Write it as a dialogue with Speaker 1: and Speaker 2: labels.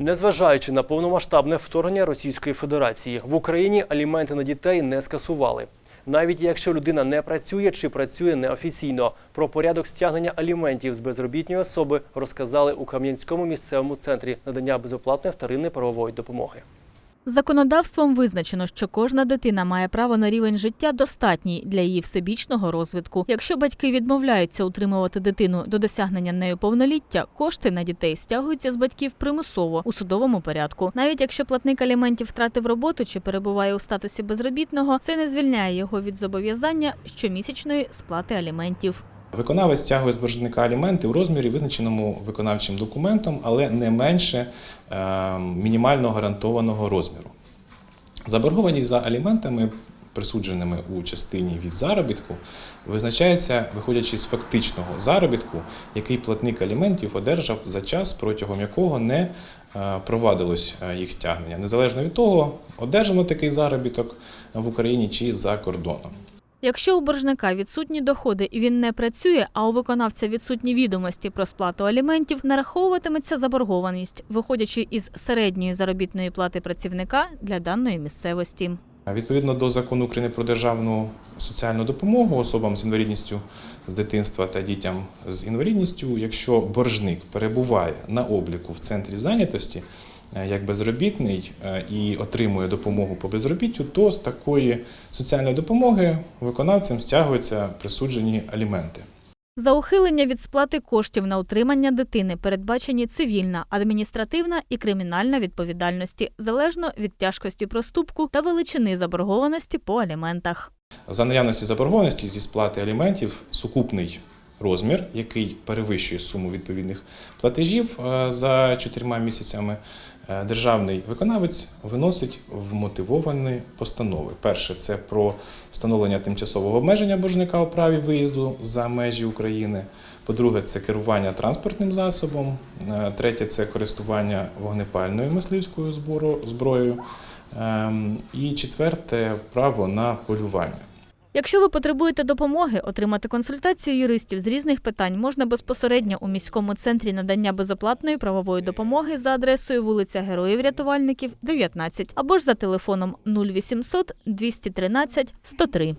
Speaker 1: Незважаючи на повномасштабне вторгнення Російської Федерації, в Україні аліменти на дітей не скасували. Навіть якщо людина не працює чи працює неофіційно, про порядок стягнення аліментів з безробітної особи розказали у Кам'янському місцевому центрі надання безоплатної вторинної правової допомоги.
Speaker 2: Законодавством визначено, що кожна дитина має право на рівень життя достатній для її всебічного розвитку. Якщо батьки відмовляються утримувати дитину до досягнення нею повноліття, кошти на дітей стягуються з батьків примусово у судовому порядку. Навіть якщо платник аліментів втратив роботу чи перебуває у статусі безробітного, це не звільняє його від зобов'язання щомісячної сплати аліментів.
Speaker 3: Виконавець стягує з боржника аліменти у розмірі, визначеному виконавчим документом, але не менше е, мінімально гарантованого розміру. Заборгованість за аліментами, присудженими у частині від заробітку, визначається, виходячи з фактичного заробітку, який платник аліментів одержав за час, протягом якого не е, провадилось е, їх стягнення, незалежно від того, одержано такий заробіток в Україні чи за кордоном.
Speaker 2: Якщо у боржника відсутні доходи і він не працює, а у виконавця відсутні відомості про сплату аліментів, нараховуватиметься заборгованість, виходячи із середньої заробітної плати працівника для даної місцевості.
Speaker 3: Відповідно до закону України про державну соціальну допомогу особам з інвалідністю з дитинства та дітям з інвалідністю, якщо боржник перебуває на обліку в центрі зайнятості як безробітний е, і отримує допомогу по безробіттю, то з такої соціальної допомоги виконавцям стягуються присуджені аліменти.
Speaker 2: За ухилення від сплати коштів на утримання дитини передбачені цивільна, адміністративна і кримінальна відповідальності залежно від тяжкості проступку та величини заборгованості по аліментах.
Speaker 3: За наявності заборгованості зі сплати аліментів сукупний розмір, який перевищує суму відповідних платежів е, за чотирма місяцями, е, державний виконавець виносить вмотивовані постанови. Перше це про встановлення тимчасового обмеження боржника у праві виїзду за межі України. По-друге, це керування транспортним засобом. Е, Третє це користування вогнепальною мисливською зброєю. Ем, І четверте право на полювання.
Speaker 2: Якщо ви потребуєте допомоги, отримати консультацію юристів з різних питань можна безпосередньо у міському центрі надання безоплатної правової допомоги за адресою вулиця Героїв Рятувальників, 19, або ж за телефоном 0800 213 103.